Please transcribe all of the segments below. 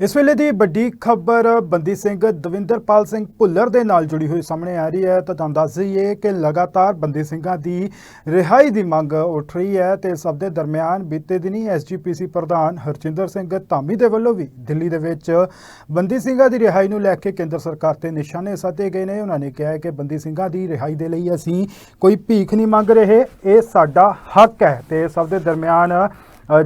ਇਸ ਵੇਲੇ ਦੀ ਵੱਡੀ ਖਬਰ ਬੰਦੀ ਸਿੰਘ ਦਵਿੰਦਰਪਾਲ ਸਿੰਘ ਭੁੱਲਰ ਦੇ ਨਾਲ ਜੁੜੀ ਹੋਈ ਸਾਹਮਣੇ ਆ ਰਹੀ ਹੈ ਤਾਂ ਤੁਹਾਨੂੰ ਦੱਸ ਦਈਏ ਕਿ ਲਗਾਤਾਰ ਬੰਦੀ ਸਿੰਘਾਂ ਦੀ ਰਿਹਾਈ ਦੀ ਮੰਗ ਉੱਠ ਰਹੀ ਹੈ ਤੇ ਸਭ ਦੇ ਦਰਮਿਆਨ ਬੀਤੇ ਦਿਨੀ ਐਸਜੀਪੀਸੀ ਪ੍ਰਧਾਨ ਹਰਜਿੰਦਰ ਸਿੰਘ ਧਾਮੀ ਦੇ ਵੱਲੋਂ ਵੀ ਦਿੱਲੀ ਦੇ ਵਿੱਚ ਬੰਦੀ ਸਿੰਘਾਂ ਦੀ ਰਿਹਾਈ ਨੂੰ ਲੈ ਕੇ ਕੇਂਦਰ ਸਰਕਾਰ ਤੇ ਨਿਸ਼ਾਨੇ ਸਾਧੇ ਗਏ ਨੇ। ਉਹਨਾਂ ਨੇ ਕਿਹਾ ਕਿ ਬੰਦੀ ਸਿੰਘਾਂ ਦੀ ਰਿਹਾਈ ਦੇ ਲਈ ਅਸੀਂ ਕੋਈ ਭੀਖ ਨਹੀਂ ਮੰਗ ਰਹੇ। ਇਹ ਸਾਡਾ ਹੱਕ ਹੈ ਤੇ ਸਭ ਦੇ ਦਰਮਿਆਨ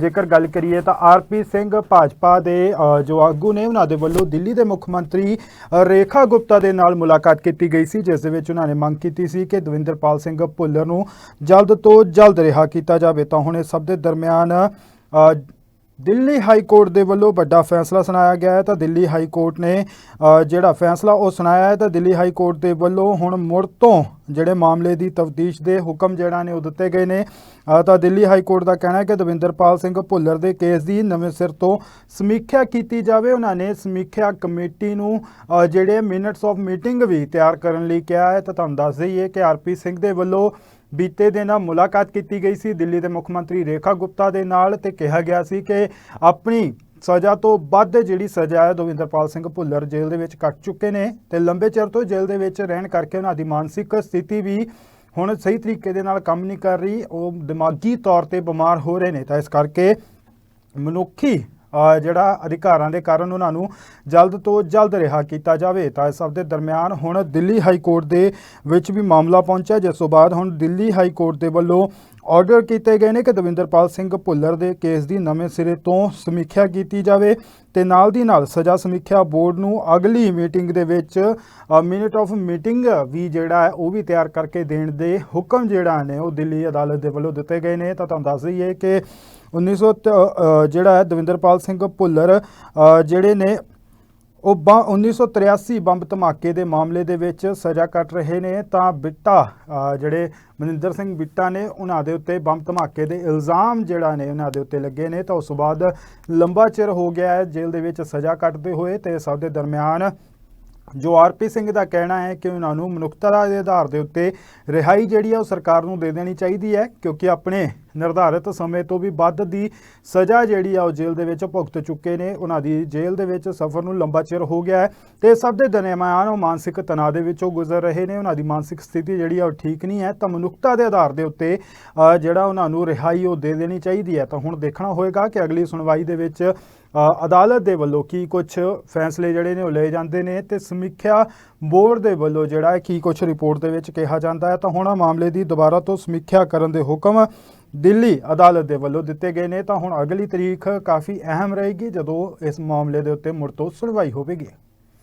ਜੇਕਰ ਗੱਲ ਕਰੀਏ ਤਾਂ ਆਰਪੀ ਸਿੰਘ ਭਾਜਪਾ ਦੇ ਜੋ ਆਗੂ ਨੇ ਉਹਨਾਂ ਦੇ ਵੱਲੋਂ ਦਿੱਲੀ ਦੇ ਮੁੱਖ ਮੰਤਰੀ ਰੇਖਾ ਗੁਪਤਾ ਦੇ ਨਾਲ ਮੁਲਾਕਾਤ ਕੀਤੀ ਗਈ ਸੀ, ਜਿਸ ਦੇ ਵਿੱਚ ਉਹਨਾਂ ਨੇ ਮੰਗ ਕੀਤੀ ਸੀ ਕਿ ਦਵਿੰਦਰਪਾਲ ਸਿੰਘ ਭੁੱਲਰ ਨੂੰ ਜਲਦ ਤੋਂ ਜਲਦ ਰਿਹਾ ਕੀਤਾ ਜਾਵੇ। ਤਾਂ ਹੁਣ ਇਹ ਸਭ ਦੇ ਦਰਮਿਆਨ ਦਿੱਲੀ ਹਾਈ ਕੋਰਟ ਦੇ ਵੱਲੋਂ ਵੱਡਾ ਫੈਸਲਾ ਸੁਣਾਇਆ ਗਿਆ ਹੈ ਤਾਂ ਦਿੱਲੀ ਹਾਈ ਕੋਰਟ ਨੇ ਜਿਹੜਾ ਫੈਸਲਾ ਉਹ ਸੁਣਾਇਆ ਹੈ ਤਾਂ ਦਿੱਲੀ ਹਾਈ ਕੋਰਟ ਦੇ ਵੱਲੋਂ ਹੁਣ ਮੁੜ ਤੋਂ ਜਿਹੜੇ ਮਾਮਲੇ ਦੀ ਤਫਤੀਸ਼ ਦੇ ਹੁਕਮ ਜਿਹੜਾ ਨੇ ਉਹ ਦਿੱਤੇ ਗਏ ਨੇ। ਤਾਂ ਦਿੱਲੀ ਹਾਈ ਕੋਰਟ ਦਾ ਕਹਿਣਾ ਹੈ ਕਿ ਦਵਿੰਦਰਪਾਲ ਸਿੰਘ ਭੁੱਲਰ ਦੇ ਕੇਸ ਦੀ ਨਵੇਂ ਸਿਰ ਤੋਂ ਸਮੀਖਿਆ ਕੀਤੀ ਜਾਵੇ। ਉਹਨਾਂ ਨੇ ਸਮੀਖਿਆ ਕਮੇਟੀ ਨੂੰ ਜਿਹੜੇ ਮਿੰਟਸ ਆਫ ਮੀਟਿੰਗ ਵੀ ਤਿਆਰ ਕਰਨ ਲਈ ਕਿਹਾ ਹੈ ਤਾਂ ਤੁਹਾਨੂੰ ਦੱਸ ਦਈਏ ਕਿ ਆਰਪੀ ਸਿੰਘ ਦੇ ਵੱਲੋਂ ਬੀਤੇ ਦਿਨ ਮੁਲਾਕਾਤ ਕੀਤੀ ਗਈ ਸੀ ਦਿੱਲੀ ਦੇ ਮੁੱਖ ਮੰਤਰੀ ਰੇਖਾ ਗੁਪਤਾ ਦੇ ਨਾਲ ਤੇ ਕਿਹਾ ਗਿਆ ਸੀ ਕਿ ਆਪਣੀ ਸਜ਼ਾ ਤੋਂ ਵੱਧ ਜਿਹੜੀ ਸਜ਼ਾ ਹੈ, ਦਵਿੰਦਰਪਾਲ ਸਿੰਘ ਭੁੱਲਰ ਜੇਲ੍ਹ ਦੇ ਵਿੱਚ ਕੱਟ ਚੁੱਕੇ ਨੇ ਤੇ ਲੰਬੇ ਚਿਰ ਤੋਂ ਜੇਲ੍ਹ ਦੇ ਵਿੱਚ ਰਹਿਣ ਕਰਕੇ ਉਹਨਾਂ ਦੀ ਮਾਨਸਿਕ ਸਥਿਤੀ ਵੀ ਹੁਣ ਸਹੀ ਤਰੀਕੇ ਦੇ ਨਾਲ ਕੰਮ ਨਹੀਂ ਕਰ ਰਹੀ, ਉਹ ਦਿਮਾਗੀ ਤੌਰ ਤੇ ਬਿਮਾਰ ਹੋ ਰਹੇ ਨੇ। ਤਾਂ ਇਸ ਕਰਕੇ ਮਨੁੱਖੀ ਜਿਹੜਾ ਅਧਿਕਾਰਾਂ ਦੇ ਕਾਰਨ ਉਹਨਾਂ ਨੂੰ ਜਲਦ ਤੋਂ ਜਲਦ ਰਿਹਾ ਕੀਤਾ ਜਾਵੇ। ਤਾਂ ਇਸ ਸਭ ਦੇ ਦਰਮਿਆਨ ਹੁਣ ਦਿੱਲੀ ਹਾਈ ਕੋਰਟ ਦੇ ਵਿੱਚ ਵੀ ਮਾਮਲਾ ਪਹੁੰਚਿਆ, ਜਿਸ ਤੋਂ ਬਾਅਦ ਹੁਣ ਦਿੱਲੀ ਹਾਈ ਕੋਰਟ ਦੇ ਵੱਲੋਂ ਆਰਡਰ ਕੀਤੇ ਗਏ ਨੇ ਕਿ ਦਵਿੰਦਰਪਾਲ ਸਿੰਘ ਭੁੱਲਰ ਦੇ ਕੇਸ ਦੀ ਨਵੇਂ ਸਿਰੇ ਤੋਂ ਸਮੀਖਿਆ ਕੀਤੀ ਜਾਵੇ ਤੇ ਨਾਲ ਦੀ ਨਾਲ ਸਜ਼ਾ ਸਮੀਖਿਆ ਬੋਰਡ ਨੂੰ ਅਗਲੀ ਮੀਟਿੰਗ ਦੇ ਵਿੱਚ ਮਿਨਟ ਆਫ ਮੀਟਿੰਗ ਵੀ ਜਿਹੜਾ ਹੈ ਉਹ ਵੀ ਤਿਆਰ ਕਰਕੇ ਦੇਣ ਦੇ ਹੁਕਮ ਜਿਹੜਾ ਨੇ ਉਹ ਦਿੱਲੀ ਅਦਾਲਤ ਦੇ ਵੱਲੋਂ ਦਿੱਤੇ ਗਏ ਨੇ। ਤਾਂ ਤੁਹਾਨੂੰ ਦੱਸ ਦਈਏ ਕਿ 1900 ਤ- ਜਿਹੜਾ ਹੈ, ਦਵਿੰਦਰਪਾਲ ਸਿੰਘ ਭੁੱਲਰ ਜਿਹੜੇ ਨੇ, ਉਹ ਬੰ- 1983 ਬੰਬ ਧਮਾਕੇ ਦੇ ਮਾਮਲੇ ਦੇ ਵਿੱਚ ਸਜ਼ਾ ਕੱਟ ਰਹੇ ਨੇ। ਤਾਂ ਬਿੱਟਾ ਜਿਹੜੇ ਮਨਿੰਦਰ ਸਿੰਘ ਬਿੱਟਾ ਨੇ, ਉਹਨਾਂ ਦੇ ਉੱਤੇ ਬੰਬ ਧਮਾਕੇ ਦੇ ਇਲਜ਼ਾਮ ਜਿਹੜਾ ਨੇ, ਉਹਨਾਂ ਦੇ ਉੱਤੇ ਲੱਗੇ ਨੇ। ਤਾਂ ਉਸ ਤੋਂ ਬਾਅਦ ਲੰਬਾ ਚਿਰ ਹੋ ਗਿਆ ਹੈ, ਜੇਲ੍ਹ ਦੇ ਵਿੱਚ ਸਜ਼ਾ ਕੱਟਦੇ ਹੋਏ ਤੇ ਸਭ ਦੇ ਦਰਮਿਆਨ ਜੋ ਆਰਪੀ ਸਿੰਘ ਦਾ ਕਹਿਣਾ ਹੈ ਕਿ ਉਹਨਾਂ ਨੂੰ ਮਨੁੱਖਤਾ ਦੇ ਆਧਾਰ ਦੇ ਉੱਤੇ ਰਿਹਾਈ ਜਿਹੜੀ ਹੈ ਉਹ ਸਰਕਾਰ ਨੂੰ ਦੇ ਦੇਣੀ ਚਾਹੀਦੀ ਹੈ, ਕਿਉਂਕਿ ਆਪਣੇ ਨਿਰਧਾਰਿਤ ਸਮੇਂ ਤੋਂ ਵੀ ਵੱਧ ਦੀ ਸਜ਼ਾ ਜਿਹੜੀ ਆ ਉਹ ਜੇਲ੍ਹ ਦੇ ਵਿੱਚ ਭੁਗਤ ਚੁੱਕੇ ਨੇ। ਉਹਨਾਂ ਦੀ ਜੇਲ੍ਹ ਦੇ ਵਿੱਚ ਸਫ਼ਰ ਨੂੰ ਲੰਬਾ ਚਿਰ ਹੋ ਗਿਆ ਹੈ ਤੇ ਸਭ ਦੇ ਦਰਮਿਆਨ ਉਹ ਮਾਨਸਿਕ ਤਣਾਅ ਦੇ ਵਿੱਚੋਂ ਗੁਜ਼ਰ ਰਹੇ ਨੇ। ਉਹਨਾਂ ਦੀ ਮਾਨਸਿਕ ਸਥਿਤੀ ਜਿਹੜੀ ਆ ਉਹ ਠੀਕ ਨਹੀਂ ਹੈ। ਤਾਂ ਮਨੁੱਖਤਾ ਦੇ ਆਧਾਰ ਦੇ ਉੱਤੇ ਜਿਹੜਾ ਉਹਨਾਂ ਨੂੰ ਰਿਹਾਈ ਉਹ ਦੇ ਦੇਣੀ ਚਾਹੀਦੀ ਹੈ। ਤਾਂ ਹੁਣ ਦੇਖਣਾ ਹੋਏਗਾ ਕਿ ਅਗਲੀ ਸੁਣਵਾਈ ਦੇ ਵਿੱਚ ਅਦਾਲਤ ਦੇ ਵੱਲੋਂ ਕੀ ਕੁਝ ਫੈਸਲੇ ਜਿਹੜੇ ਨੇ ਉਹ ਲਏ ਜਾਂਦੇ ਨੇ ਤੇ ਸਮੀਖਿਆ ਬੋਰਡ ਦੇ ਵੱਲੋਂ ਜਿਹੜਾ ਹੈ ਕੀ ਕੁਝ ਰਿਪੋਰਟ ਦੇ ਵਿੱਚ ਕਿਹਾ ਜਾਂਦਾ ਹੈ, ਤਾਂ ਹੁਣ ਮਾਮਲੇ ਦੀ ਦੁਬਾਰਾ ਤੋਂ ਸਮੀਖਿਆ ਕਰਨ ਦੇ ਹੁਕਮ ਦਿੱਲੀ ਅਦਾਲਤ ਦੇ ਵੱਲੋਂ ਦਿੱਤੇ ਗਏ ਨੇ, ਤਾਂ ਹੁਣ ਅਗਲੀ ਤਰੀਕ ਕਾਫੀ ਅਹਿਮ ਰਹੇਗੀ ਜਦੋਂ ਇਸ ਮਾਮਲੇ ਦੇ ਉੱਤੇ ਮੁੜ ਤੋਂ ਸੁਣਵਾਈ ਹੋਵੇਗੀ।